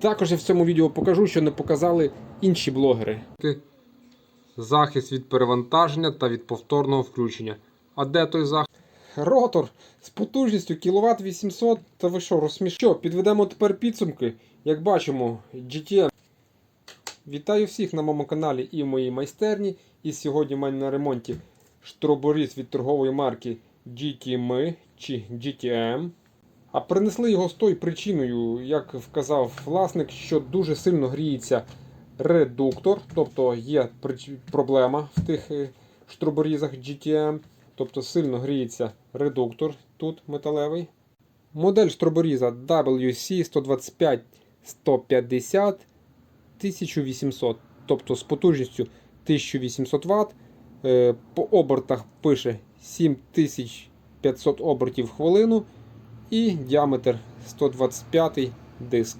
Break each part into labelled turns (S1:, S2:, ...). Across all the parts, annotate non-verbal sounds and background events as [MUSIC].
S1: Також я в цьому відео покажу, що не показали інші блогери. Захист від перевантаження та від повторного включення. А де той захист? Ротор з потужністю кВт 800. Та ви що, розсмішо? Підведемо тепер підсумки. Як бачимо, GTM. Вітаю всіх на моєму каналі і в моїй майстерні. І сьогодні в мене на ремонті штроборіз від торгової марки GTM чи GTM. А принесли його з тою причиною, як вказав власник, що дуже сильно гріється редуктор, тобто є проблема в тих е, штроборізах GTM, тобто сильно гріється редуктор тут металевий. Модель штроборіза WC 125 150 1800, тобто з потужністю 1800 Вт. Е, По обертах пише 7500 обертів в хвилину і діаметр 125 диск.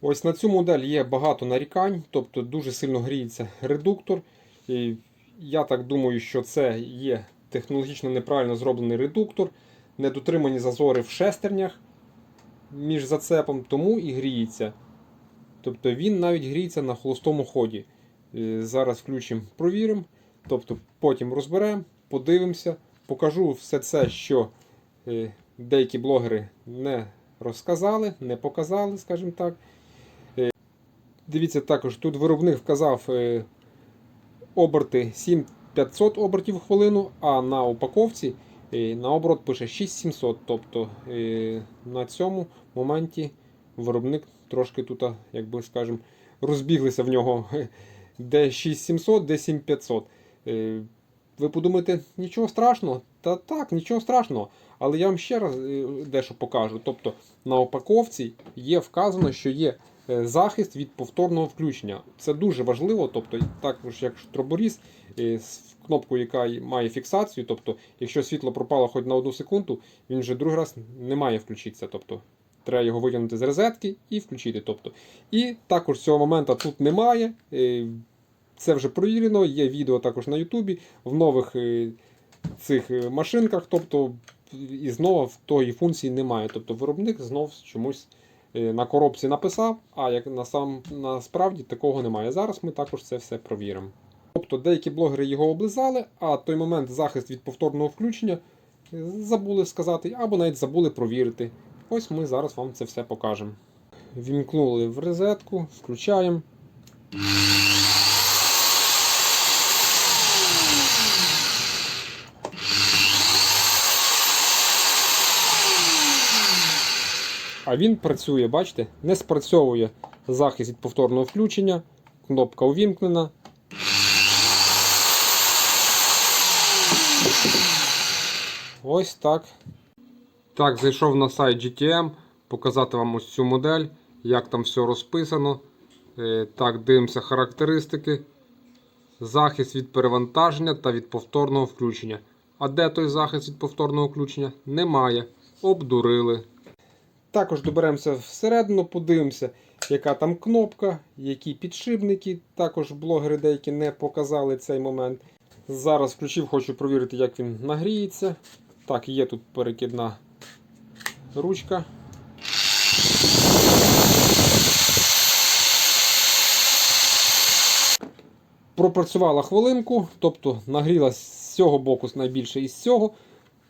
S1: Ось на цю модель є багато нарікань, тобто дуже сильно гріється редуктор. І я так думаю, що це є технологічно неправильно зроблений редуктор, недотримані зазори в шестернях між зацепом, тому і гріється. Тобто він навіть гріється на холостому ході. Е, Зараз включимо, провіримо. Тобто потім розберемо, подивимося, покажу все це, що е, деякі блогери не розказали, не показали, скажімо так. Е, Дивіться також, тут виробник вказав е, оберти 7500 обертів в хвилину, а на упаковці е, на оборот пише 6700. Тобто на цьому моменті виробник трошки тут, як би розбіглися в нього де 6700, де 7500. Ви подумаєте, нічого страшного? Та так, нічого страшного. Але я вам ще раз е, дещо покажу. Тобто на упаковці є вказано, що є е, захист від повторного включення. Це дуже важливо, тобто також як штроборіз е, з кнопкою, яка має фіксацію. Тобто, якщо світло пропало хоч на одну секунду, він вже другий раз не має включитися. Тобто, треба його витягнути з розетки і включити. Тобто. І також цього моменту тут немає. Це вже провірено, є відео також на Ютубі в нових е, цих е, машинках. Тобто, і знову в тої функції немає. Тобто виробник знов чомусь е, на коробці написав, а як на сам, насправді такого немає. Зараз ми також це все провіримо. Тобто деякі блогери його облизали, а той момент захист від повторного включення забули сказати, або навіть забули провірити. Ось ми зараз вам це все покажемо. Вімкнули в розетку, включаємо. А він працює, бачите, не спрацьовує захист від повторного включення. Кнопка увімкнена. Ось так. Так, зайшов на сайт GTM, показати вам ось цю модель, як там все розписано. Е, Так, дивимося характеристики. Захист від перевантаження та від повторного включення. А де той захист від повторного включення? Немає. Обдурили. Також доберемося всередину, подивимося, яка там кнопка, які підшипники. Також блогери деякі не показали цей момент. Зараз включив, хочу провірити, як він нагріється. Так, є тут перекидна ручка. Пропрацювала хвилинку, тобто нагрілась з цього боку найбільше і з цього.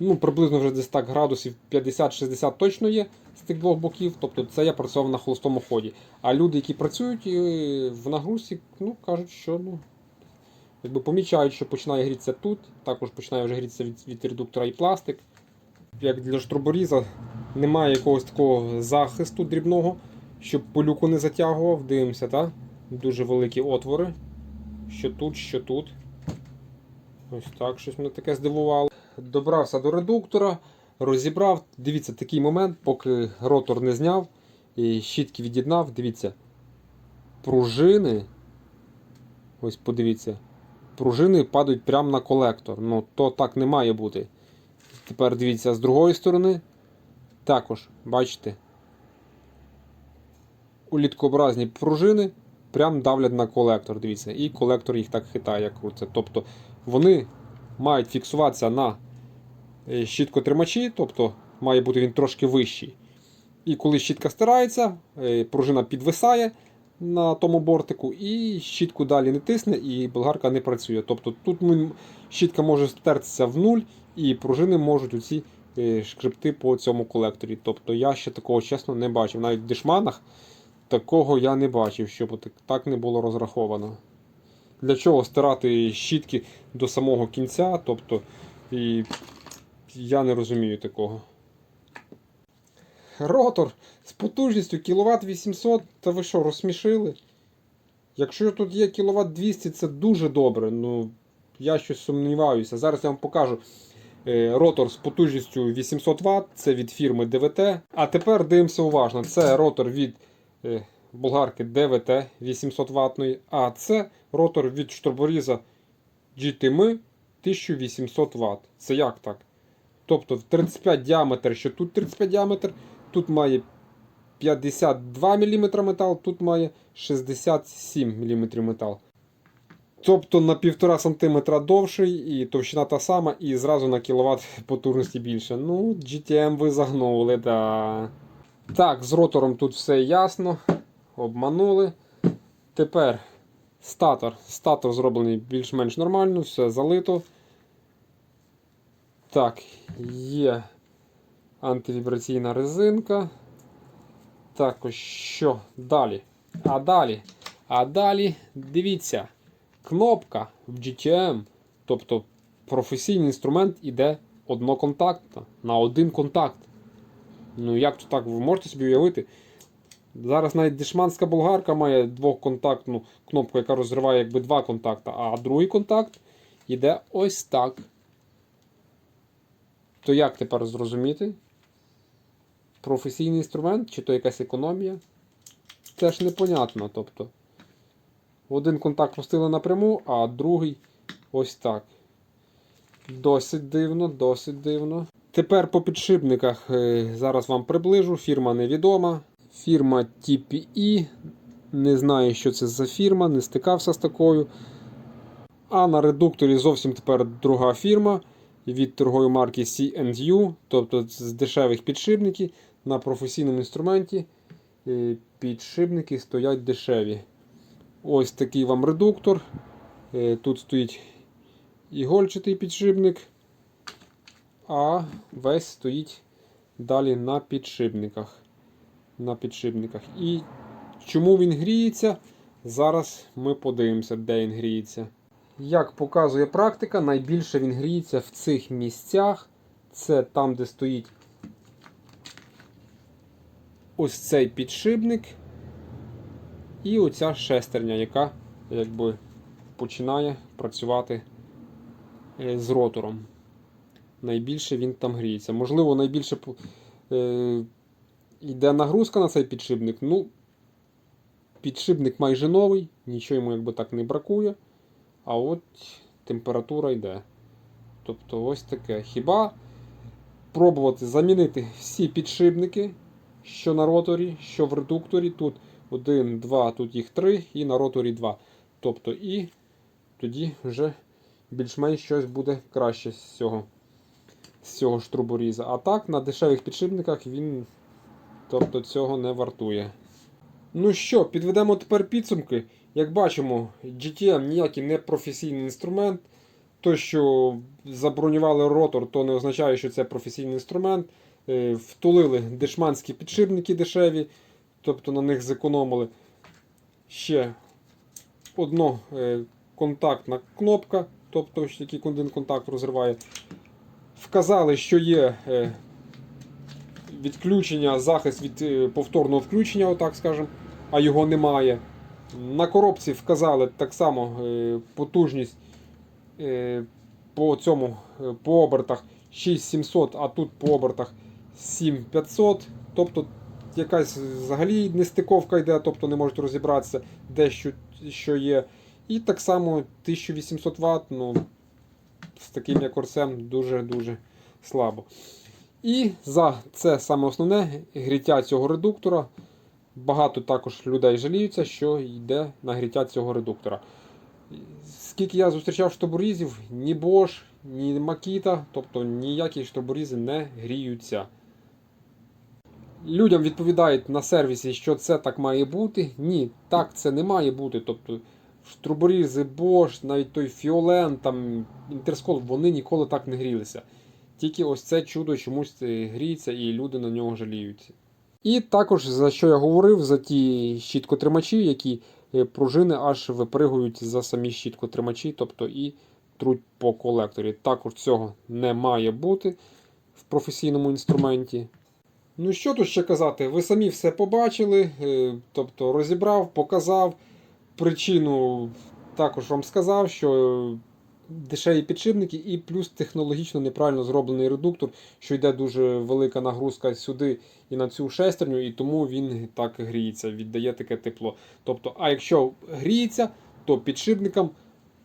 S1: Ну, приблизно вже десь так градусів 50-60 точно є з тих двох боків. Тобто це я працював на холостому ході. А люди, які працюють е, в нагрузці, ну, кажуть, що ну, якби помічають, що починає грітися тут, також починає вже грітися від, від редуктора і пластик. Як для штроборіза немає якогось такого захисту дрібного, щоб полюку не затягував. Дивимося, так? Дуже великі отвори. Що тут, що тут. Ось так щось мене таке здивувало. Добрався до редуктора, розібрав. Дивіться, такий момент, поки ротор не зняв і щітки від'єднав. Дивіться, пружини. Ось подивіться. Пружини падають прямо на колектор. Ну, то так не має бути. Тепер дивіться з другої сторони. Також, бачите, уліткообразні пружини прям давлять на колектор. Дивіться, і колектор їх так хитає, крутиться. Тобто вони мають фіксуватися на щіткотримачі, тобто має бути він трошки вищий. І коли щітка стирається, е, пружина підвисає на тому бортику, і щітку далі не тисне, і болгарка не працює. Тобто тут щітка може стертися в нуль, і пружини можуть оці е, шкребти по цьому колекторі. Тобто я ще такого чесно не бачив. Навіть в дешманах такого я не бачив, щоб так не було розраховано. Для чого стирати щітки до самого кінця? Тобто, і я не розумію такого. Ротор з потужністю кВт 800, та ви що, розсмішили? Якщо тут є кВт 200, це дуже добре. Ну, я щось сумніваюся. Зараз я вам покажу е, ротор з потужністю 800 Вт, це від фірми DVT. А тепер дивимося уважно. Це ротор від е, болгарки DVT 800 Вт, а це ротор від штурборіза GTM 1800 Вт. Це як так? Тобто 35 діаметр, що тут 35 діаметр, тут має 52 мм метал, тут має 67 мм метал. Тобто на 1,5 см довший і товщина та сама, і зразу на кіловат [LAUGHS] потужності більше. Ну, GTM ви загнули, да. Так, з ротором тут все ясно. Обманули. Тепер статор. Статор зроблений більш-менш нормально, все залито. Так, є антивібраційна резинка. Також що далі? А далі? А далі, дивіться, кнопка в GTM, тобто професійний інструмент іде одноконтактна, на один контакт. Ну як то так, ви можете собі уявити? Зараз навіть дешманська болгарка має двоконтактну кнопку, яка розриває якби два контакти, а другий контакт іде ось так. То як тепер зрозуміти? Професійний інструмент, чи то якась економія? Це ж непонятно. Тобто, один контакт пустили напряму, а другий ось так. Досить дивно, досить дивно. Тепер по підшипниках е, зараз вам приближу. Фірма невідома. Фірма TPE. Не знаю, що це за фірма, не стикався з такою. А на редукторі зовсім тепер друга фірма від торгової марки C&U, тобто з дешевих підшипників на професійному інструменті е, підшипники стоять дешеві. Ось такий вам редуктор. Е, Тут стоїть ігольчатий підшипник, а весь стоїть далі на підшипниках. На підшипниках. І чому він гріється? Зараз ми подивимося, де він гріється. Як показує практика, найбільше він гріється в цих місцях. Це там, де стоїть ось цей підшипник. І оця шестерня, яка якби починає працювати е, з ротором. Найбільше він там гріється. Можливо, найбільше е, йде нагрузка на цей підшипник. Ну, підшипник майже новий, нічого йому якби так не бракує. А от температура йде. Тобто ось таке. Хіба пробувати замінити всі підшипники, що на роторі, що в редукторі. Тут 1, 2, тут їх 3 і на роторі 2. Тобто і тоді вже більш-менш щось буде краще з цього, з цього штруборіза. А так, на дешевих підшипниках він тобто, цього не вартує. Ну що, підведемо тепер підсумки. Як бачимо, GTM ніякий не професійний інструмент. То, що забронювали ротор, то не означає, що це професійний інструмент. Е, Втулили дешманські підшипники дешеві, тобто на них зекономили. Ще одна е, контактна кнопка, тобто який один контакт розриває. Вказали, що є е, відключення, захист від е, повторного включення, отак скажемо, а його немає. На коробці вказали так само е, потужність е, по цьому по обертах 6700, а тут по обертах 7500. Тобто якась взагалі нестиковка йде, тобто не можуть розібратися, де що, що є. І так само 1800 Вт, ну, з таким якорцем дуже-дуже слабо. І за це саме основне гріття цього редуктора. Багато також людей жаліються, що йде нагріття цього редуктора. Скільки я зустрічав штаборізів, ні Bosch, ні Makita, тобто ніякі штаборізи не гріються. Людям відповідають на сервісі, що це так має бути. Ні, так це не має бути. Тобто штруборізи, Bosch, навіть той Фіолен, там Інтерскол, вони ніколи так не грілися. Тільки ось це чудо чомусь е, гріється і люди на нього жаліються. І також за що я говорив, за ті щіткотримачі, які е, пружини аж випригують за самі щіткотримачі, тобто і труть по колекторі. Також цього не має бути в професійному інструменті. Ну що тут ще казати? Ви самі все побачили, е, тобто розібрав, показав. Причину також вам сказав, що дешеві підшипники і плюс технологічно неправильно зроблений редуктор, що йде дуже велика нагрузка сюди і на цю шестерню, і тому він так гріється, віддає таке тепло. Тобто, а якщо гріється, то підшипникам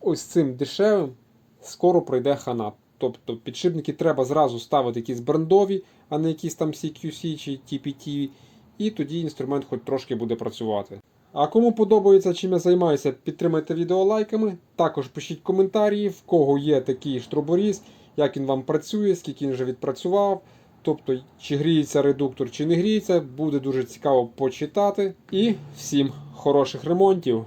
S1: ось цим дешевим скоро пройде хана. Тобто підшипники треба зразу ставити якісь брендові, а не якісь там CQC чи TPT, і тоді інструмент хоч трошки буде працювати. А кому подобається, чим я займаюся, підтримайте відео лайками. Також пишіть коментарі, в кого є такий штроборіз, як він вам працює, скільки він вже відпрацював. Тобто, чи гріється редуктор, чи не гріється, буде дуже цікаво почитати. І всім хороших ремонтів!